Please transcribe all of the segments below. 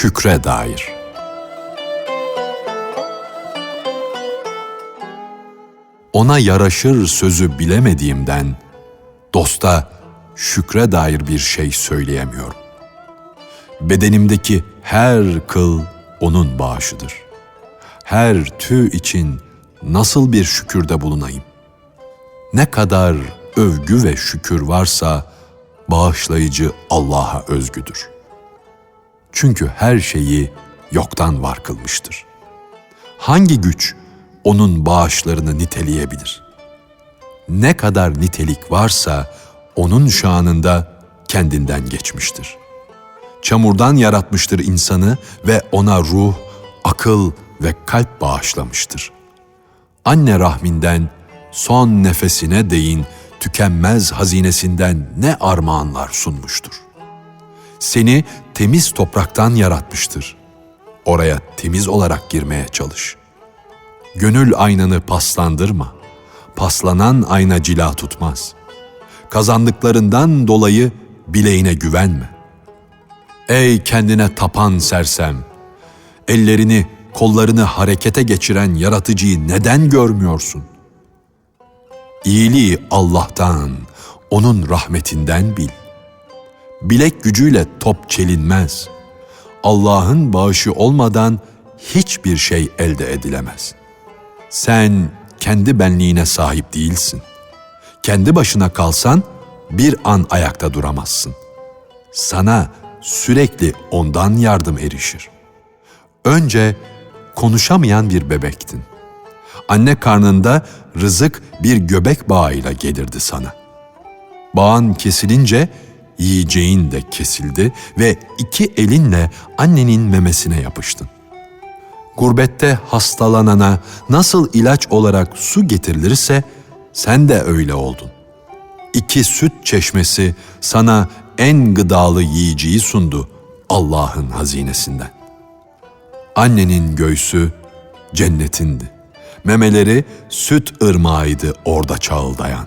şükre dair. Ona yaraşır sözü bilemediğimden dosta şükre dair bir şey söyleyemiyorum. Bedenimdeki her kıl onun bağışıdır. Her tüy için nasıl bir şükürde bulunayım? Ne kadar övgü ve şükür varsa bağışlayıcı Allah'a özgüdür. Çünkü her şeyi yoktan var kılmıştır. Hangi güç onun bağışlarını niteleyebilir? Ne kadar nitelik varsa onun şanında kendinden geçmiştir. Çamurdan yaratmıştır insanı ve ona ruh, akıl ve kalp bağışlamıştır. Anne rahminden son nefesine değin tükenmez hazinesinden ne armağanlar sunmuştur. Seni temiz topraktan yaratmıştır. Oraya temiz olarak girmeye çalış. Gönül aynanı paslandırma. Paslanan ayna cila tutmaz. Kazandıklarından dolayı bileğine güvenme. Ey kendine tapan sersem! Ellerini, kollarını harekete geçiren yaratıcıyı neden görmüyorsun? İyiliği Allah'tan, onun rahmetinden bil. Bilek gücüyle top çelinmez. Allah'ın bağışı olmadan hiçbir şey elde edilemez. Sen kendi benliğine sahip değilsin. Kendi başına kalsan bir an ayakta duramazsın. Sana sürekli ondan yardım erişir. Önce konuşamayan bir bebektin. Anne karnında rızık bir göbek bağıyla gelirdi sana. Bağın kesilince yiyeceğin de kesildi ve iki elinle annenin memesine yapıştın. Gurbette hastalanana nasıl ilaç olarak su getirilirse sen de öyle oldun. İki süt çeşmesi sana en gıdalı yiyeceği sundu Allah'ın hazinesinden. Annenin göğsü cennetindi. Memeleri süt ırmağıydı orada çağıldayan.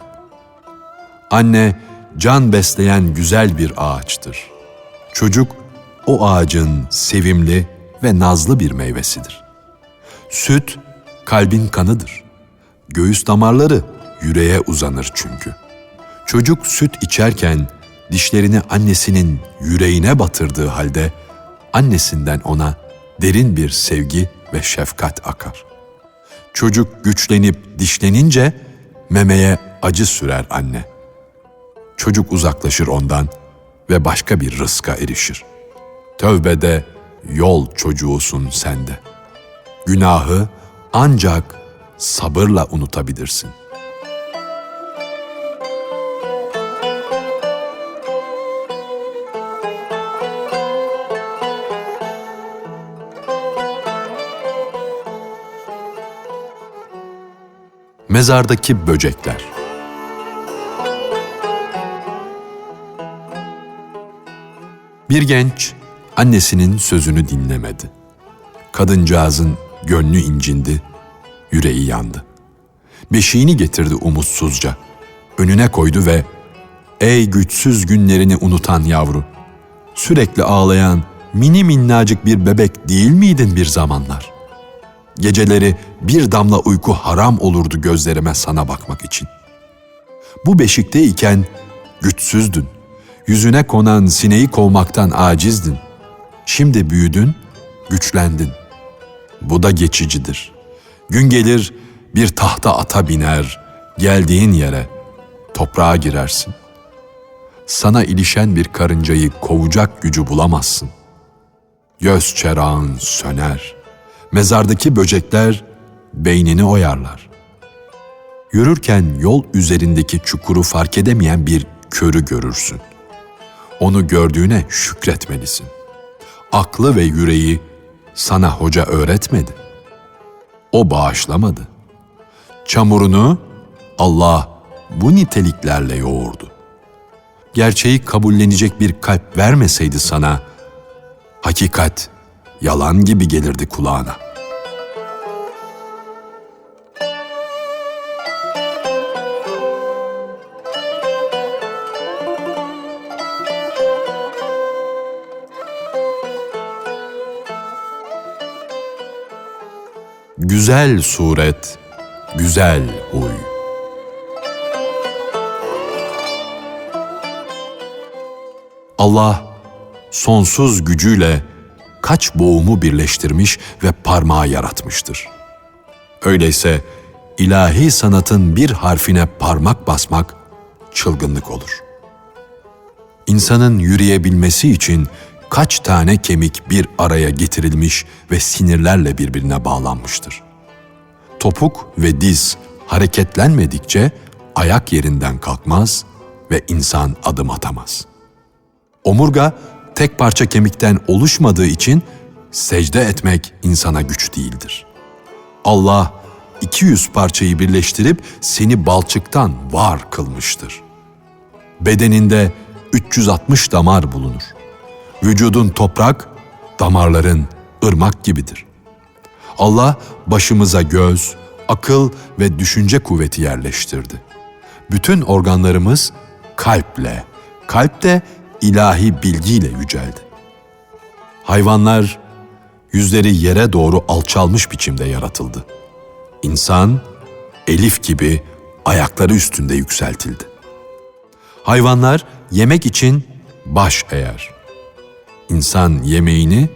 Anne can besleyen güzel bir ağaçtır. Çocuk o ağacın sevimli ve nazlı bir meyvesidir. Süt kalbin kanıdır. Göğüs damarları yüreğe uzanır çünkü. Çocuk süt içerken dişlerini annesinin yüreğine batırdığı halde annesinden ona derin bir sevgi ve şefkat akar. Çocuk güçlenip dişlenince memeye acı sürer anne. Çocuk uzaklaşır ondan ve başka bir rızka erişir. Tövbede yol çocuğusun sende. Günahı ancak sabırla unutabilirsin. Mezardaki böcekler. Bir genç annesinin sözünü dinlemedi. Kadıncağızın gönlü incindi, yüreği yandı. Beşiğini getirdi umutsuzca. Önüne koydu ve ''Ey güçsüz günlerini unutan yavru, sürekli ağlayan mini minnacık bir bebek değil miydin bir zamanlar?'' Geceleri bir damla uyku haram olurdu gözlerime sana bakmak için. Bu beşikteyken güçsüzdün. Yüzüne konan sineği kovmaktan acizdin. Şimdi büyüdün, güçlendin. Bu da geçicidir. Gün gelir bir tahta ata biner, geldiğin yere toprağa girersin. Sana ilişen bir karıncayı kovacak gücü bulamazsın. Göz çerağın söner.'' mezardaki böcekler beynini oyarlar. Yürürken yol üzerindeki çukuru fark edemeyen bir körü görürsün. Onu gördüğüne şükretmelisin. Aklı ve yüreği sana hoca öğretmedi. O bağışlamadı. Çamurunu Allah bu niteliklerle yoğurdu. Gerçeği kabullenecek bir kalp vermeseydi sana, hakikat yalan gibi gelirdi kulağına. Güzel suret, güzel huy. Allah sonsuz gücüyle kaç boğumu birleştirmiş ve parmağı yaratmıştır. Öyleyse ilahi sanatın bir harfine parmak basmak çılgınlık olur. İnsanın yürüyebilmesi için kaç tane kemik bir araya getirilmiş ve sinirlerle birbirine bağlanmıştır. Topuk ve diz hareketlenmedikçe ayak yerinden kalkmaz ve insan adım atamaz. Omurga tek parça kemikten oluşmadığı için secde etmek insana güç değildir. Allah 200 parçayı birleştirip seni balçıktan var kılmıştır. Bedeninde 360 damar bulunur. Vücudun toprak, damarların ırmak gibidir. Allah başımıza göz, akıl ve düşünce kuvveti yerleştirdi. Bütün organlarımız kalple, kalp de ilahi bilgiyle yüceldi. Hayvanlar yüzleri yere doğru alçalmış biçimde yaratıldı. İnsan elif gibi ayakları üstünde yükseltildi. Hayvanlar yemek için baş eğer. İnsan yemeğini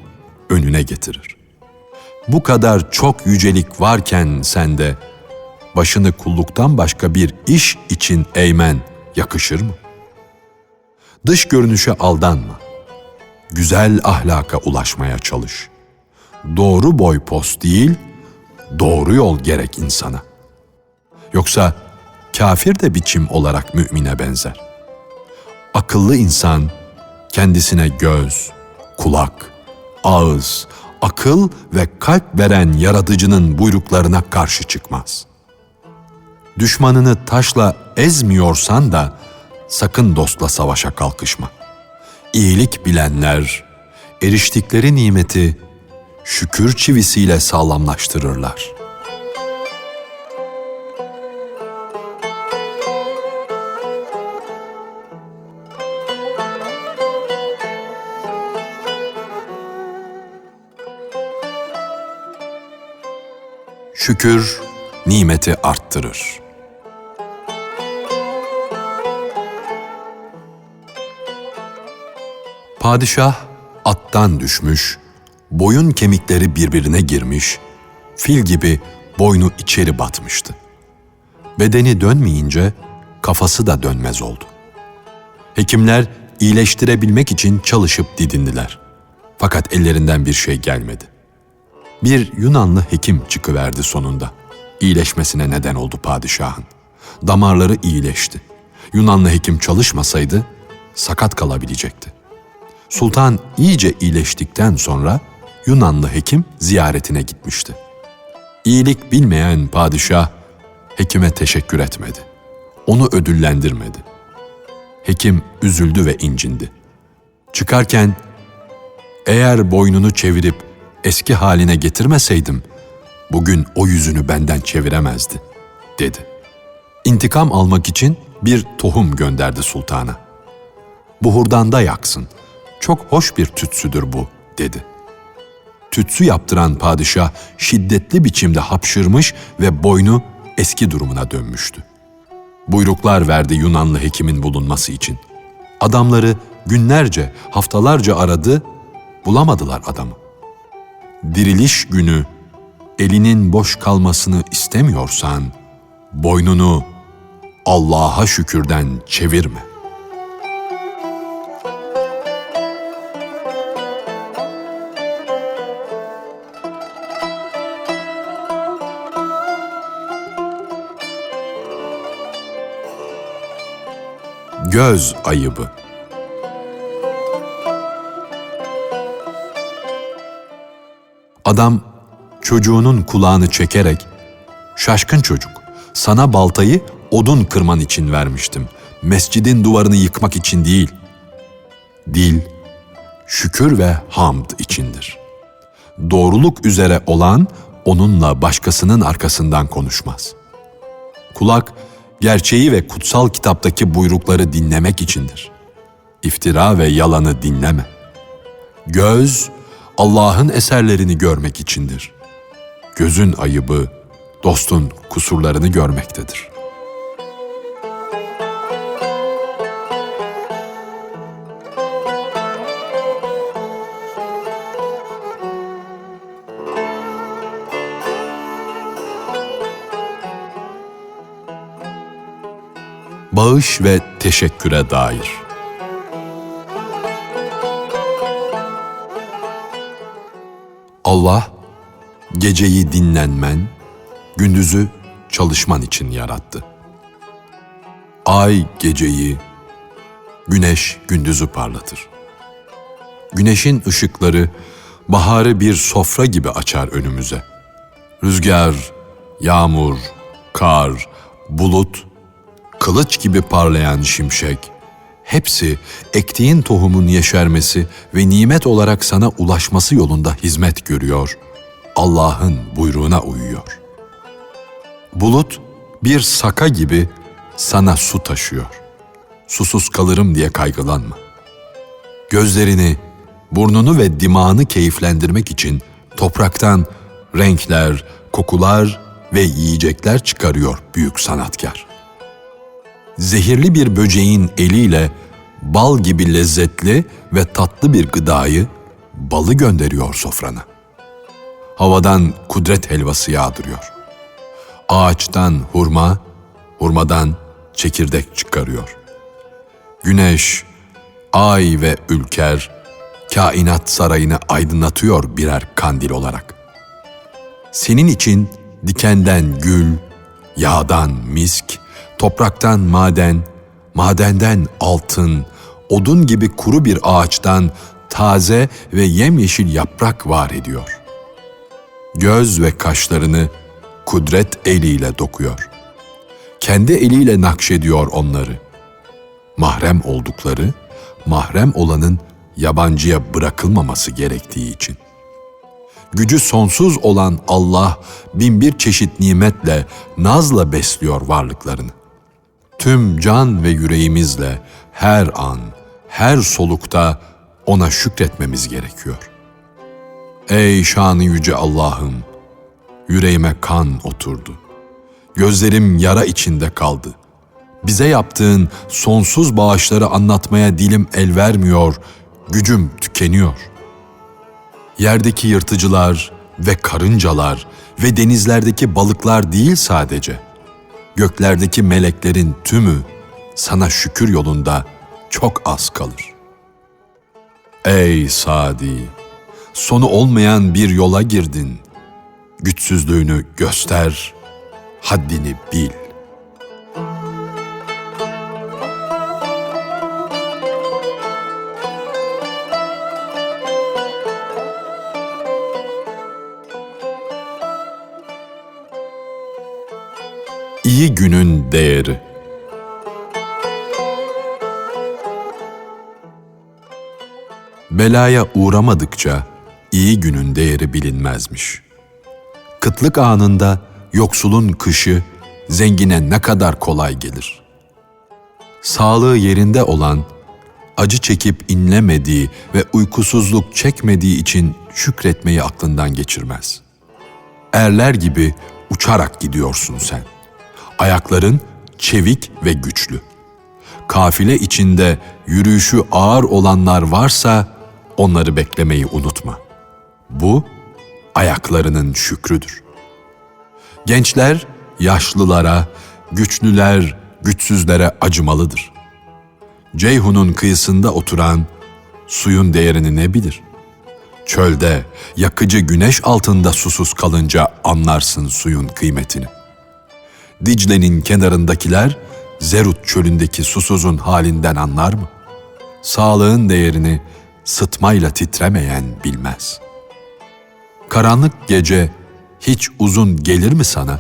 önüne getirir. Bu kadar çok yücelik varken sende başını kulluktan başka bir iş için eğmen yakışır mı? Dış görünüşe aldanma. Güzel ahlaka ulaşmaya çalış. Doğru boy post değil, doğru yol gerek insana. Yoksa kafir de biçim olarak mümine benzer. Akıllı insan kendisine göz, kulak, ağız, akıl ve kalp veren yaratıcının buyruklarına karşı çıkmaz. Düşmanını taşla ezmiyorsan da sakın dostla savaşa kalkışma. İyilik bilenler eriştikleri nimeti şükür çivisiyle sağlamlaştırırlar. Şükür nimeti arttırır. Padişah attan düşmüş, boyun kemikleri birbirine girmiş, fil gibi boynu içeri batmıştı. Bedeni dönmeyince kafası da dönmez oldu. Hekimler iyileştirebilmek için çalışıp didindiler. Fakat ellerinden bir şey gelmedi. Bir Yunanlı hekim çıkıverdi sonunda. İyileşmesine neden oldu padişahın. Damarları iyileşti. Yunanlı hekim çalışmasaydı sakat kalabilecekti. Sultan iyice iyileştikten sonra Yunanlı hekim ziyaretine gitmişti. İyilik bilmeyen padişah hekime teşekkür etmedi. Onu ödüllendirmedi. Hekim üzüldü ve incindi. Çıkarken eğer boynunu çevirip eski haline getirmeseydim bugün o yüzünü benden çeviremezdi dedi. İntikam almak için bir tohum gönderdi sultana. Buhurdan da yaksın. Çok hoş bir tütsüdür bu dedi. Tütsü yaptıran padişah şiddetli biçimde hapşırmış ve boynu eski durumuna dönmüştü. Buyruklar verdi Yunanlı hekimin bulunması için. Adamları günlerce, haftalarca aradı, bulamadılar adamı. Diriliş günü elinin boş kalmasını istemiyorsan boynunu Allah'a şükürden çevirme. Göz ayıbı Adam çocuğunun kulağını çekerek "Şaşkın çocuk, sana baltayı odun kırman için vermiştim. Mescidin duvarını yıkmak için değil." Dil şükür ve hamd içindir. Doğruluk üzere olan onunla başkasının arkasından konuşmaz. Kulak gerçeği ve kutsal kitaptaki buyrukları dinlemek içindir. İftira ve yalanı dinleme. Göz Allah'ın eserlerini görmek içindir. gözün ayıbı, dostun kusurlarını görmektedir. Bağış ve teşekküre dair. Allah geceyi dinlenmen, gündüzü çalışman için yarattı. Ay geceyi, güneş gündüzü parlatır. Güneşin ışıkları baharı bir sofra gibi açar önümüze. Rüzgar, yağmur, kar, bulut, kılıç gibi parlayan şimşek, hepsi ektiğin tohumun yeşermesi ve nimet olarak sana ulaşması yolunda hizmet görüyor. Allah'ın buyruğuna uyuyor. Bulut bir saka gibi sana su taşıyor. Susuz kalırım diye kaygılanma. Gözlerini, burnunu ve dimağını keyiflendirmek için topraktan renkler, kokular ve yiyecekler çıkarıyor büyük sanatkar. Zehirli bir böceğin eliyle bal gibi lezzetli ve tatlı bir gıdayı, balı gönderiyor sofrana. Havadan kudret helvası yağdırıyor. Ağaçtan hurma, hurmadan çekirdek çıkarıyor. Güneş, ay ve ülker kainat sarayını aydınlatıyor birer kandil olarak. Senin için dikenden gül, yağdan misk, topraktan maden, madenden altın, odun gibi kuru bir ağaçtan taze ve yemyeşil yaprak var ediyor. Göz ve kaşlarını kudret eliyle dokuyor. Kendi eliyle nakşediyor onları. Mahrem oldukları, mahrem olanın yabancıya bırakılmaması gerektiği için. Gücü sonsuz olan Allah bin bir çeşit nimetle, nazla besliyor varlıklarını. Tüm can ve yüreğimizle her an, her solukta ona şükretmemiz gerekiyor. Ey şanı yüce Allah'ım, yüreğime kan oturdu. Gözlerim yara içinde kaldı. Bize yaptığın sonsuz bağışları anlatmaya dilim el vermiyor, gücüm tükeniyor. Yerdeki yırtıcılar ve karıncalar ve denizlerdeki balıklar değil sadece. Göklerdeki meleklerin tümü sana şükür yolunda çok az kalır. Ey Sadi! Sonu olmayan bir yola girdin. Güçsüzlüğünü göster, haddini bil. İyi günün değeri. Belaya uğramadıkça iyi günün değeri bilinmezmiş. Kıtlık anında yoksulun kışı zengine ne kadar kolay gelir. Sağlığı yerinde olan, acı çekip inlemediği ve uykusuzluk çekmediği için şükretmeyi aklından geçirmez. Erler gibi uçarak gidiyorsun sen. Ayakların çevik ve güçlü. Kafile içinde yürüyüşü ağır olanlar varsa onları beklemeyi unutma. Bu ayaklarının şükrüdür. Gençler yaşlılara, güçlüler güçsüzlere acımalıdır. Ceyhun'un kıyısında oturan suyun değerini ne bilir? Çölde, yakıcı güneş altında susuz kalınca anlarsın suyun kıymetini. Dicle'nin kenarındakiler Zerut çölündeki susuzun halinden anlar mı? Sağlığın değerini sıtmayla titremeyen bilmez. Karanlık gece hiç uzun gelir mi sana?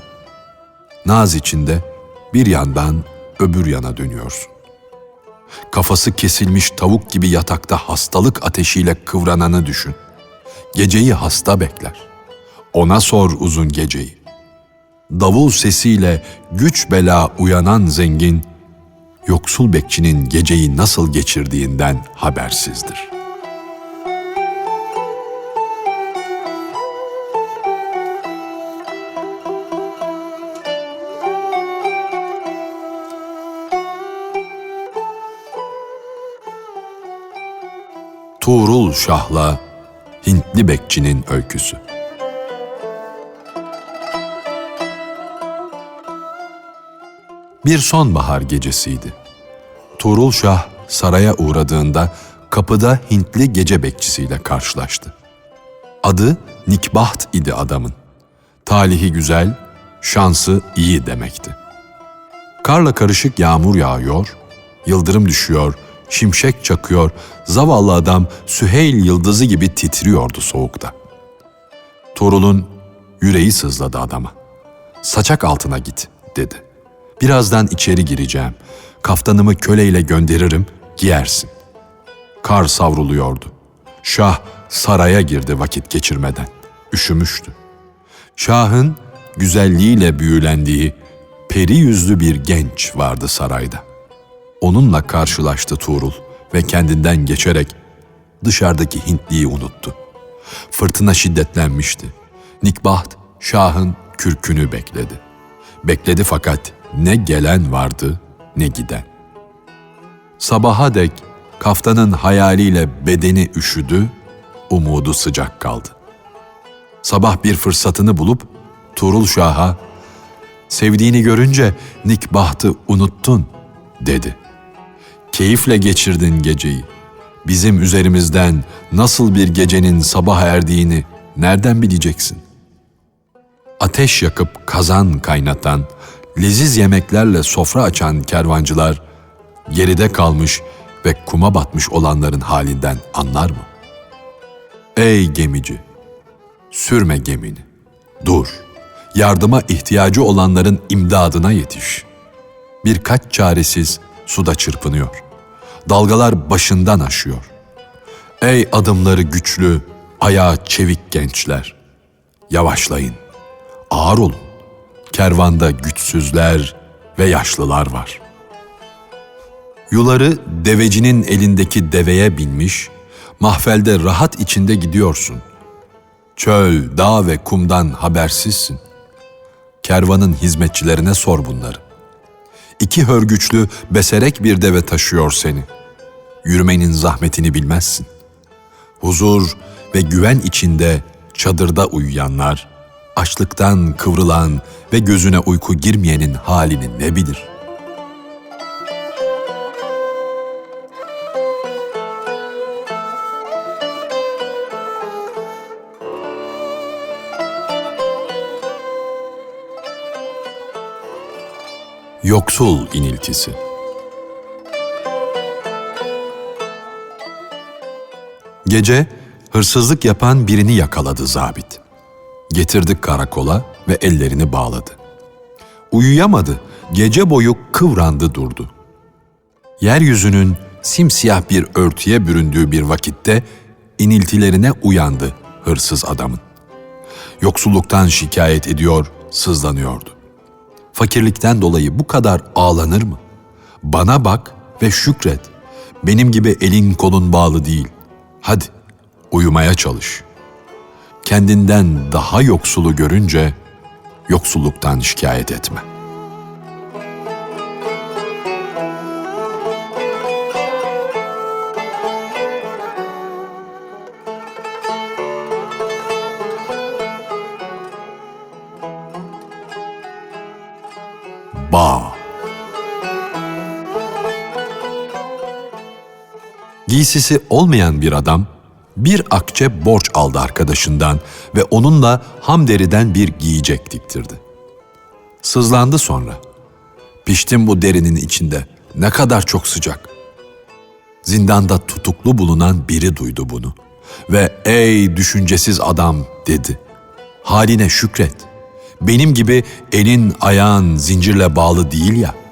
Naz içinde bir yandan öbür yana dönüyorsun. Kafası kesilmiş tavuk gibi yatakta hastalık ateşiyle kıvrananı düşün. Geceyi hasta bekler. Ona sor uzun geceyi davul sesiyle güç bela uyanan zengin, yoksul bekçinin geceyi nasıl geçirdiğinden habersizdir. Tuğrul Şah'la Hintli Bekçinin Öyküsü Bir sonbahar gecesiydi. Tuğrul Şah saraya uğradığında kapıda Hintli gece bekçisiyle karşılaştı. Adı Nikbaht idi adamın. Talihi güzel, şansı iyi demekti. Karla karışık yağmur yağıyor, yıldırım düşüyor, şimşek çakıyor, zavallı adam Süheyl yıldızı gibi titriyordu soğukta. Torul'un yüreği sızladı adama. Saçak altına git dedi. Birazdan içeri gireceğim. Kaftanımı köleyle gönderirim, giyersin. Kar savruluyordu. Şah saraya girdi vakit geçirmeden. Üşümüştü. Şahın güzelliğiyle büyülendiği peri yüzlü bir genç vardı sarayda. Onunla karşılaştı Tuğrul ve kendinden geçerek dışarıdaki Hintliyi unuttu. Fırtına şiddetlenmişti. Nikbaht Şah'ın kürkünü bekledi. Bekledi fakat ne gelen vardı ne giden. Sabaha dek kaftanın hayaliyle bedeni üşüdü, umudu sıcak kaldı. Sabah bir fırsatını bulup Tuğrul Şah'a sevdiğini görünce Nikbaht'ı unuttun dedi. Keyifle geçirdin geceyi. Bizim üzerimizden nasıl bir gecenin sabah erdiğini nereden bileceksin? Ateş yakıp kazan kaynatan, leziz yemeklerle sofra açan kervancılar geride kalmış ve kuma batmış olanların halinden anlar mı? Ey gemici, sürme gemini, dur, yardıma ihtiyacı olanların imdadına yetiş. Birkaç çaresiz suda çırpınıyor. Dalgalar başından aşıyor. Ey adımları güçlü, ayağı çevik gençler, yavaşlayın, ağır olun. Kervanda güçsüzler ve yaşlılar var. Yuları devecinin elindeki deveye binmiş, mahfelde rahat içinde gidiyorsun. Çöl, dağ ve kumdan habersizsin. Kervanın hizmetçilerine sor bunları. İki hörgüçlü beserek bir deve taşıyor seni. Yürümenin zahmetini bilmezsin. Huzur ve güven içinde çadırda uyuyanlar, açlıktan kıvrılan ve gözüne uyku girmeyenin halini ne bilir? Yoksul iniltisi Gece hırsızlık yapan birini yakaladı zabit. Getirdik karakola ve ellerini bağladı. Uyuyamadı, gece boyu kıvrandı durdu. Yeryüzünün simsiyah bir örtüye büründüğü bir vakitte iniltilerine uyandı hırsız adamın. Yoksulluktan şikayet ediyor, sızlanıyordu. Fakirlikten dolayı bu kadar ağlanır mı? Bana bak ve şükret. Benim gibi elin kolun bağlı değil. Hadi uyumaya çalış. Kendinden daha yoksulu görünce yoksulluktan şikayet etme. Bağ Giysisi olmayan bir adam bir akçe borç aldı arkadaşından ve onunla ham deriden bir giyecek diktirdi. Sızlandı sonra. Piştim bu derinin içinde. Ne kadar çok sıcak. Zindanda tutuklu bulunan biri duydu bunu ve ey düşüncesiz adam dedi. Haline şükret. Benim gibi elin ayağın zincirle bağlı değil ya.''